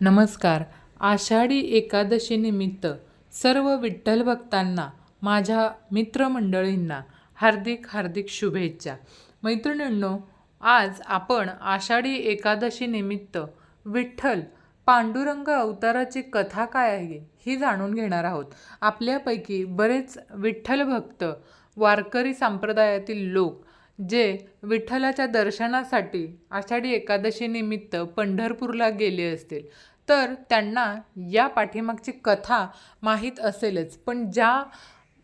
नमस्कार. आषाढी एकादशीनिमित्त सर्व विठ्ठल भक्तांना माझ्या मित्रमंडळींना हार्दिक हार्दिक शुभेच्छा. मैत्रिणींनो आज आपण आषाढी एकादशीनिमित्त विठ्ठल पांडुरंग अवताराची कथा काय आहे ही जाणून घेणार आहोत. आपल्यापैकी बरेच विठ्ठल भक्त वारकरी संप्रदायातील लोक जे विठ्ठलाच्या दर्शनासाठी आषाढी एकादशीनिमित्त पंढरपूरला गेले असतील. तर त्यांना या पाठीमागची कथा माहीत असेलच. पण ज्या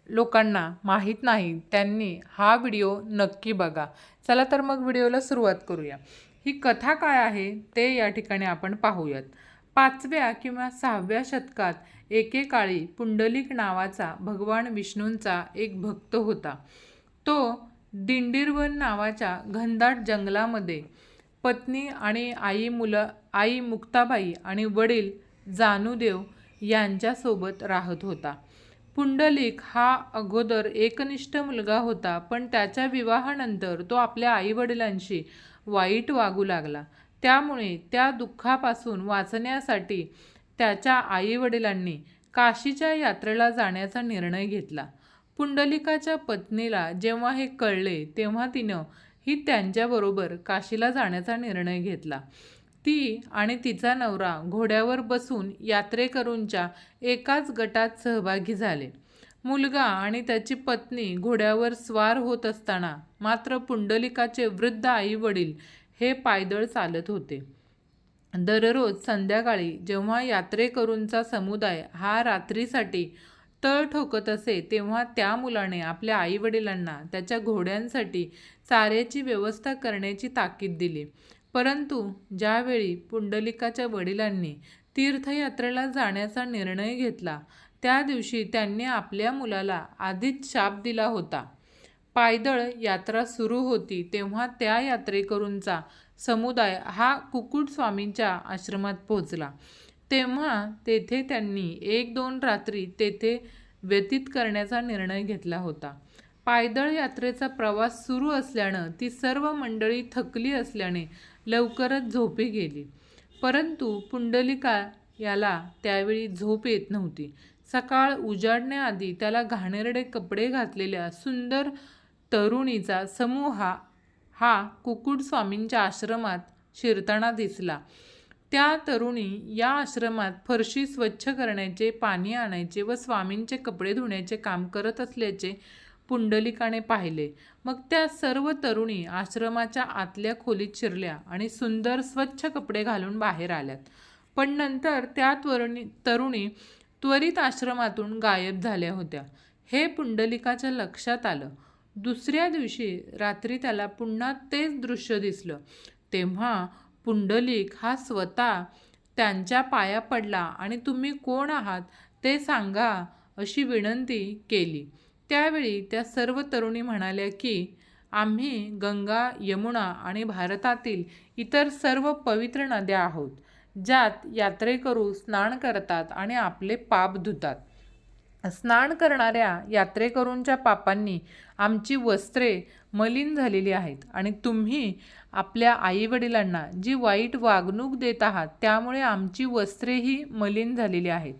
लोकांना माहीत नाही त्यांनी हा व्हिडिओ नक्की बघा. चला तर मग व्हिडिओला सुरुवात करूया. ही कथा काय आहे ते या ठिकाणी आपण पाहूयात. पाचव्या किंवा सहाव्या शतकात एकेकाळी पुंडलिक नावाचा भगवान विष्णूंचा एक भक्त होता. तो दिंडीरवन नावाच्या घनदाट जंगलामध्ये पत्नी आणि आई मुलं आई मुक्ताबाई आणि वडील जानुदेव यांच्यासोबत राहत होता. पुंडलिक हा अगोदर एकनिष्ठ मुलगा होता पण त्याच्या विवाहानंतर तो आपल्या आईवडिलांशी वाईट वागू लागला. त्यामुळे त्या दुःखापासून वाचण्यासाठी त्याच्या आईवडिलांनी काशीच्या यात्रेला जाण्याचा निर्णय घेतला. पुंडलिकाच्या पत्नीला जेव्हा हे कळले तेव्हा तिनं ही त्यांच्याबरोबर काशीला जाण्याचा निर्णय घेतला. ती आणि तिचा नवरा घोड्यावर बसून यात्रेकरूंच्या एकाच गटात सहभागी झाले. मुलगा आणि त्याची पत्नी घोड्यावर स्वार होत असताना मात्र पुंडलिकाचे वृद्ध आई वडील हे पायदळ चालत होते. दररोज संध्याकाळी जेव्हा यात्रेकरूंचा समुदाय हा रात्रीसाठी तळ ठोकत असे तेव्हा त्या मुलाने आपल्या आईवडिलांना त्याच्या घोड्यांसाठी चाऱ्याची व्यवस्था करण्याची ताकीद दिली. परंतु ज्यावेळी पुंडलिकाच्या वडिलांनी तीर्थयात्रेला जाण्याचा निर्णय घेतला त्या दिवशी त्यांनी आपल्या मुलाला आधीच शाप दिला होता. पायदळ यात्रा सुरू होती तेव्हा त्या यात्रेकरूंचा समुदाय हा कुकुट स्वामींच्या आश्रमात पोहोचला. तेव्हा तेथे त्यांनी एक दोन रात्री तेथे व्यतीत करण्याचा निर्णय घेतला होता. पायदळ यात्रेचा प्रवास सुरू असल्यानं ती सर्व मंडळी थकली असल्याने लवकरच झोपी गेली. परंतु पुंडलिका याला त्यावेळी झोप येत नव्हती. सकाळ उजाडण्याआधी त्याला घाणेरडे कपडे घातलेल्या सुंदर तरुणीचा समूह हा कुकुट स्वामींच्या आश्रमात शिरताना दिसला. त्या तरुणी या आश्रमात फरशी स्वच्छ करण्याचे पाणी आणायचे व स्वामींचे कपडे धुण्याचे काम करत असल्याचे पुंडलिकाने पाहिले. मग त्या सर्व तरुणी आश्रमाच्या आतल्या खोलीत शिरल्या आणि सुंदर स्वच्छ कपडे घालून बाहेर आल्यात. पण नंतर त्या तरुणी तरुणी त्वरित आश्रमातून गायब झाल्या होत्या. हे पुंडलिकाच्या लक्षात आलं. दुसऱ्या दिवशी रात्री त्याला पुन्हा तेच दृश्य दिसलं. तेव्हा पुंडलिक हा स्वतः त्यांच्या पाया पडला आणि तुम्ही कोण आहात ते सांगा अशी विनंती केली. त्यावेळी त्या सर्व तरुणी म्हणाल्या की आम्ही गंगा यमुना आणि भारतातील इतर सर्व पवित्र नद्या आहोत ज्यात यात्रेकरू स्नान करतात आणि आपले पाप धुतात. स्नान करणाऱ्या यात्रेकरूंच्या पापांनी आमची वस्त्रे मलिन झालेली आहेत आणि तुम्ही आपल्या आईवडिलांना जी वाईट वागणूक देत आहात त्यामुळे आमची वस्त्रेही मलिन झालेली आहेत.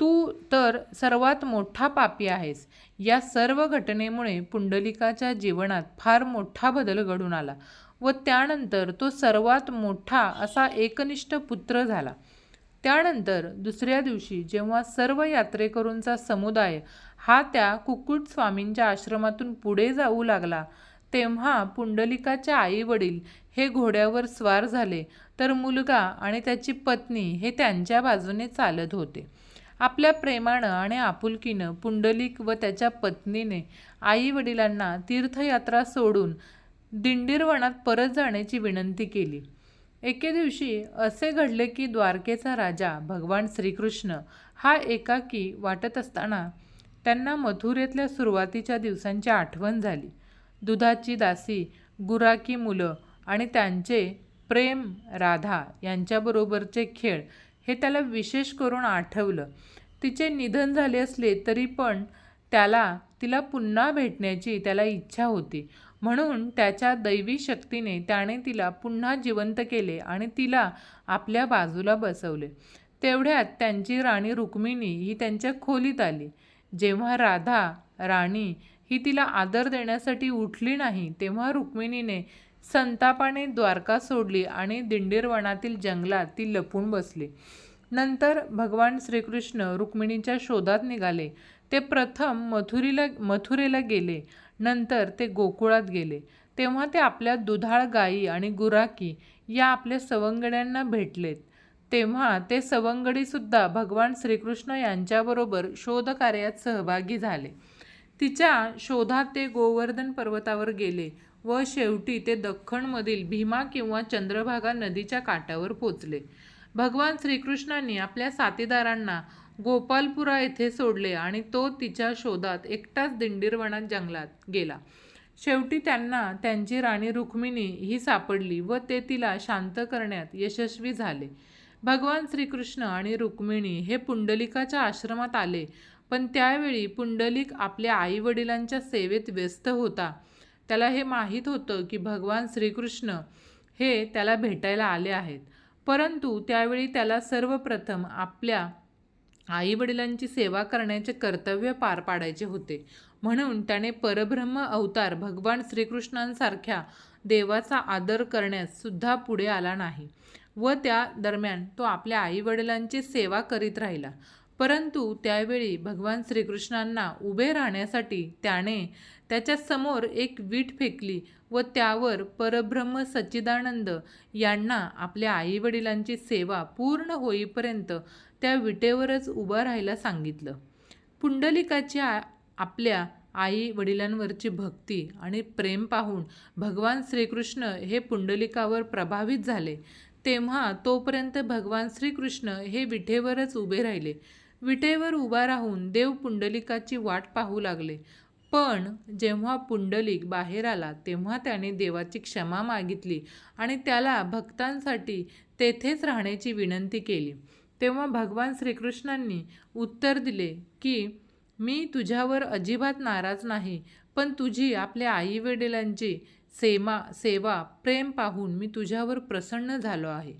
तू तर सर्वात मोठा पापी आहेस. या सर्व घटनेमुळे पुंडलिकाच्या जीवनात फार मोठा बदल घडून आला व त्यानंतर तो सर्वात मोठा असा एकनिष्ठ पुत्र झाला. त्यानंतर दुसऱ्या दिवशी जेव्हा सर्व यात्रेकरूंचा समुदाय हा त्या कुक्कुट स्वामींच्या आश्रमातून पुढे जाऊ लागला तेव्हा पुंडलिकाचे आई वडील हे घोड्यावर स्वार झाले. तर मुलगा आणि त्याची पत्नी हे त्यांच्या बाजूने चालत होते. आपल्या प्रेमानं आणि आपुलकीनं पुंडलिक व त्याच्या पत्नीने आई वडिलांना तीर्थयात्रा सोडून दिंडीरवनात परत जाण्याची विनंती केली. एके दिवशी असे घडले की द्वारकेचा राजा भगवान श्रीकृष्ण हा एकाकी वाटत असताना त्यांना मथुरेतल्या सुरुवातीच्या दिवसांची आठवण झाली. दुधाची दासी गुराकी मुलं आणि त्यांचे प्रेम राधा यांच्याबरोबरचे खेळ हे त्याला विशेष करून आठवलं. तिचे निधन झाले असले तरी पण त्याला तिला पुन्हा भेटण्याची त्याला इच्छा होती. म्हणून त्याच्या दैवी शक्तीने त्याने तिला पुन्हा जिवंत केले आणि तिला आपल्या बाजूला बसवले. तेवढ्यात त्यांची राणी रुक्मिणी ही त्यांच्या खोलीत आली. जेव्हा राधा राणी ही तिला आदर देण्यासाठी उठली नाही तेव्हा रुक्मिणीने संतापाने द्वारका सोडली आणि दिंडीरवनातील जंगलात ती लपून बसली. नंतर भगवान श्रीकृष्ण रुक्मिणीच्या शोधात निघाले. ते प्रथम मथुरीला मथुरेला गेले. नंतर ते गोकुळात गेले. तेव्हा ते आपल्या दुधाळ गायी आणि गुराकी या आपल्या सवंगड्यांना भेटलेत. तेव्हा ते सवंगडीसुद्धा भगवान श्रीकृष्ण यांच्याबरोबर शोधकार्यात सहभागी झाले. तिच्या शोधात ते गोवर्धन पर्वतावर गेले व शेवटी ते दख्खनमधील भीमा किंवा चंद्रभागा नदीच्या काठावर पोचले. भगवान श्रीकृष्णांनी आपल्या साथीदारांना गोपालपुरा येथे सोडले आणि तो तिच्या शोधात एकटाच दिंडीरवनात जंगलात गेला. शेवटी त्यांना त्यांची राणी रुक्मिणी ही सापडली व ते तिला शांत करण्यात यशस्वी झाले. भगवान श्रीकृष्ण आणि रुक्मिणी हे पुंडलिकाच्या आश्रमात आले पण त्यावेळी पुंडलिक आपल्या आईवडिलांच्या सेवेत व्यस्त होता. त्याला हे माहीत होतं की भगवान श्रीकृष्ण हे त्याला भेटायला आले आहेत परंतु त्यावेळी त्याला सर्वप्रथम आपल्या आईवडिलांची सेवा करण्याचे कर्तव्य पार पाडायचे होते. म्हणून त्याने परब्रह्म अवतार भगवान श्रीकृष्णांसारख्या देवाचा आदर करण्यास सुद्धा पुढे आला नाही व त्या दरम्यान तो आपल्या आईवडिलांची सेवा करीत राहिला. परंतु त्यावेळी भगवान श्रीकृष्णांना उभे राहण्यासाठी त्याने त्याच्यासमोर एक वीट फेकली व त्यावर परब्रह्म सच्चिदानंद यांना आपल्या आईवडिलांची सेवा पूर्ण होईपर्यंत त्या विटेवरच उभं राहायला सांगितलं. पुंडलिकाची आपल्या आई वडिलांवरची भक्ती आणि प्रेम पाहून भगवान श्रीकृष्ण हे पुंडलिकावर प्रभावित झाले. तेव्हा तोपर्यंत भगवान श्रीकृष्ण हे विठेवरच उभे राहिले. विटेवर उभा राहून देव पुंडलिकाची वाट पाहू लागले. पण जेव्हा पुंडलिक बाहेर आला तेव्हा त्याने देवाची क्षमा मागितली आणि त्याला भक्तांसाठी तेथेच राहण्याची विनंती केली. तेव्हा भगवान श्रीकृष्णांनी उत्तर दिले की मी तुझ्यावर अजिबात नाराज नाही पण तुझी आपल्या आईवडिलांची सेमा सेवा प्रेम पाहून मी तुझ्यावर प्रसन्न झालो आहे.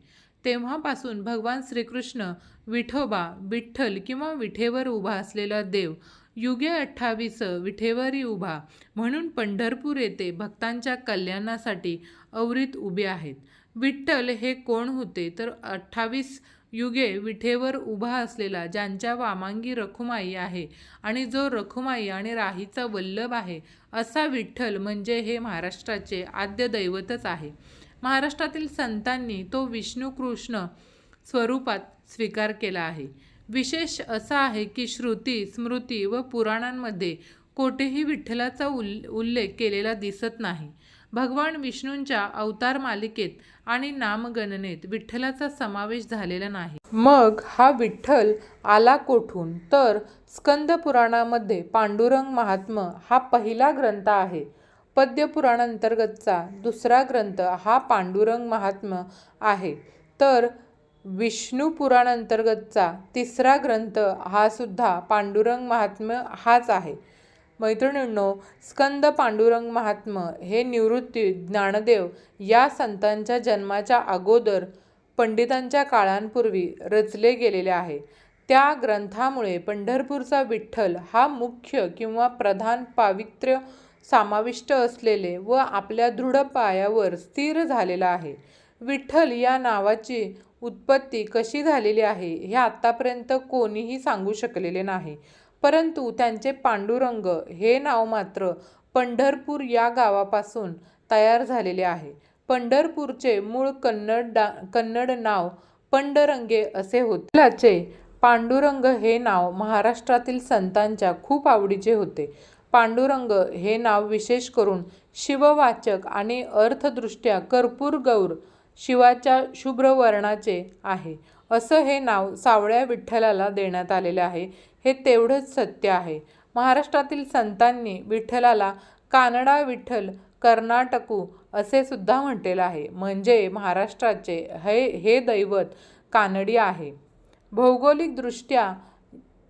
तेव्हापासून भगवान श्रीकृष्ण विठोबा विठ्ठल किंवा विठेवर उभा असलेला देव युगे अठ्ठावीस विठेवरी उभा म्हणून पंढरपूर येथे भक्तांच्या कल्याणासाठी अवरीत उभे आहेत. विठ्ठल हे कोण होते? तर अठ्ठावीस युगे विठेवर उभा असलेला ज्यांच्या वामांगी रखुमाई आहे आणि जो रखुमाई आणि राहीचा वल्लभ आहे असा विठ्ठल म्हणजे हे महाराष्ट्राचे आद्य दैवतच आहे. महाराष्ट्रातील संतांनी तो विष्णू कृष्ण स्वरूपात स्वीकार केला आहे. विशेष असा आहे की श्रुती स्मृती व पुराणांमध्ये कोठेही विठ्ठलाचा उल् उल्लेख केलेला दिसत नाही. भगवान विष्णूंच्या अवतार मालिकेत आणि नामगणनेत विठ्ठलाचा समावेश झालेला नाही. मग हा विठ्ठल आला कोठून? तर स्कंद पुराणामध्ये पांडुरंग महात्म हा पहिला ग्रंथ आहे. पद्यपुराणांतर्गतचा दुसरा ग्रंथ हा पांडुरंग महात्म आहे. तर विष्णू पुराणांतर्गतचा तिसरा ग्रंथ हा सुद्धा पांडुरंग महात्म्य हाच आहे. मैत्रिणींनो स्कंद पांडुरंग महात्म हे निवृत्ती ज्ञानदेव या संतांच्या जन्माच्या अगोदर पंडितांच्या काळांपूर्वी रचले गेलेले आहे. त्या ग्रंथामुळे पंढरपूरचा विठ्ठल हा मुख्य किंवा प्रधान पावित्र्य समाविष्ट असलेले व आपल्या दृढ पायावर स्थिर झालेला आहे. विठ्ठल या नावाची उत्पत्ती कशी झालेली आहे हे आत्तापर्यंत कोणीही सांगू शकलेले नाही. परंतु त्यांचे पांडुरंग हे नाव मात्र पंढरपूर या गावापासून तयार झालेले आहे. पंढरपूरचे मूळ कन्नड डा कन्नड नाव पंडरंगे असे होते. पांडुरंग हे नाव महाराष्ट्रातील संतांच्या खूप आवडीचे होते. पांडुरंग हे नाव विशेष करून शिववाचक आणि अर्थदृष्ट्या कर्पूर गौर शिवाच्या शुभ्र वर्णाचे आहे. असं हे नाव सावळ्या विठ्ठलाला देण्यात आलेलं आहे. हे तेवढंच सत्य आहे. महाराष्ट्रातील संतांनी विठ्ठलाला कानडा विठ्ठल कर्नाटकू असे सुद्धा म्हटलेलं आहे. म्हणजे महाराष्ट्राचे हे हे दैवत कानडी आहे. भौगोलिकदृष्ट्या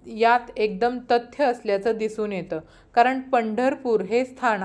यात एकदम तथ्य असल्याचं दिसून येतं. कारण पंढरपूर हे स्थान